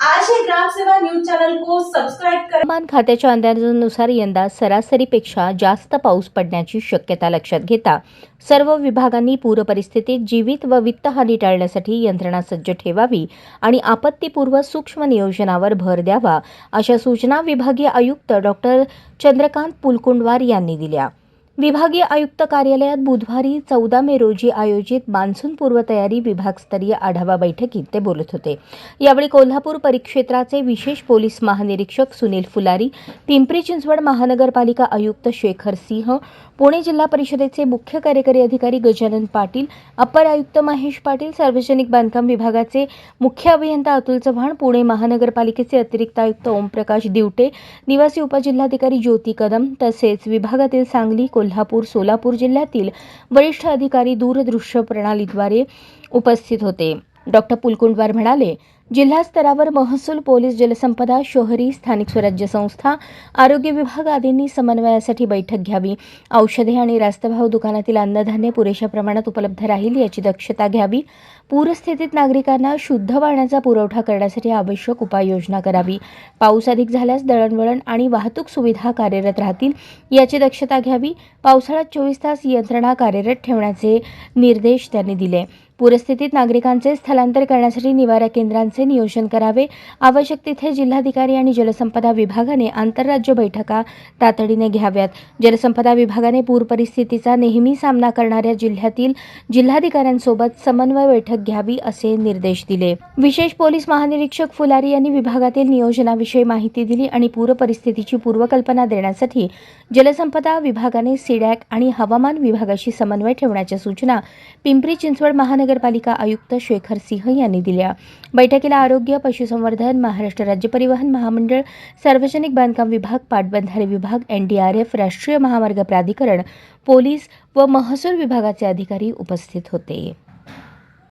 आज ग्राम सेवा news channel को सब्सक्राइब करा हवामान खात्याच्या अंदाजानुसार यंदा सरासरीपेक्षा जास्त पाऊस पडण्याची शक्यता लक्षात घेता सर्व विभागांनी पूरपरिस्थितीत जीवित व वित्तहानी टाळण्यासाठी यंत्रणा सज्ज ठेवावी आणि आपत्तीपूर्व सूक्ष्म नियोजनावर भर द्यावा अशा सूचना विभागीय आयुक्त डॉक्टर चंद्रकांत पुलकुंडवार यांनी दिल्या. विभागीय आयुक्त कार्यालयात बुधवारी चौदा मे रोजी आयोजित मान्सून पूर्वतयारी विभागस्तरीय आढावा बैठकीत ते बोलत होते. यावेळी कोल्हापूर परिक्षेत्राचे विशेष पोलीस महानिरीक्षक सुनील फुलारी पिंपरी चिंचवड महानगरपालिका आयुक्त शेखर सिंह पुणे जिल्हा परिषदेचे मुख्य कार्यकारी अधिकारी गजानन पाटील अपर आयुक्त महेश पाटील सार्वजनिक बांधकाम विभागाचे मुख्य अभियंता अतुल चव्हाण पुणे महानगरपालिकेचे अतिरिक्त आयुक्त ओमप्रकाश दिवटे निवासी उपजिल्हाधिकारी ज्योती कदम तसेच विभागातील सांगली कोल्हापूर कोल्हापूर सोलापूर जिल्ह्यातील वरिष्ठ अधिकारी दूरदृश्य प्रणालीद्वारे उपस्थित होते. डॉक्टर पुलकुंडवार म्हणाले जिल्हा स्तरावर महसूल पोलीस जलसंपदा शहरी स्थानिक स्वराज्य संस्था आरोग्य विभाग आदींनी समन्वयासाठी बैठक घ्यावी. औषधे आणि रास्तभाव दुकानातील अन्नधान्य पुरेशा प्रमाणात उपलब्ध राहील याची दक्षता घ्यावी. पूरस्थितीत नागरिकांना शुद्ध पाण्याचा पुरवठा करण्यासाठी आवश्यक उपाययोजना करावी. पाऊस अधिक झाल्यास दळणवळण आणि वाहतूक सुविधा कार्यरत राहतील याची दक्षता घ्यावी. पावसाळ्यात चोवीस तास यंत्रणा कार्यरत ठेवण्याचे निर्देश त्यांनी दिले. पूरस्थितीत नागरिकांचे स्थलांतर करण्यासाठी निवारा केंद्रांचे नियोजन करावे. आवश्यक तिथे जिल्हाधिकारी आणि जलसंपदा विभागाने आंतरराज्य बैठका तातडीने घ्याव्यात. जलसंपदा विभागाने पूर परिस्थितीचा नेहमी सामना करणाऱ्या जिल्ह्यातील जिल्हाधिकाऱ्यांसोबत समन्वय बैठक घ्यावी असे निर्देश दिले. विशेष पोलीस महानिरीक्षक फुलारी यांनी विभागातील नियोजनाविषयी माहिती दिली आणि पूर परिस्थितीची पूर्वकल्पना देण्यासाठी जलसंपदा विभागाने सिडॅक आणि हवामान विभागाशी समन्वय ठेवण्याच्या सूचना पिंपरी चिंचवड महानगर महानगरपालिका आयुक्त शेखर सिंह यांनी दिल्या. बैठकीला आरोग्य पशुसंवर्धन महाराष्ट्र राज्य परिवहन महामंडळ सार्वजनिक बांधकाम विभाग पाटबंधारे विभाग एनडीआरएफ राष्ट्रीय महामार्ग प्राधिकरण पोलीस व महसूल विभागाचे अधिकारी उपस्थित होते.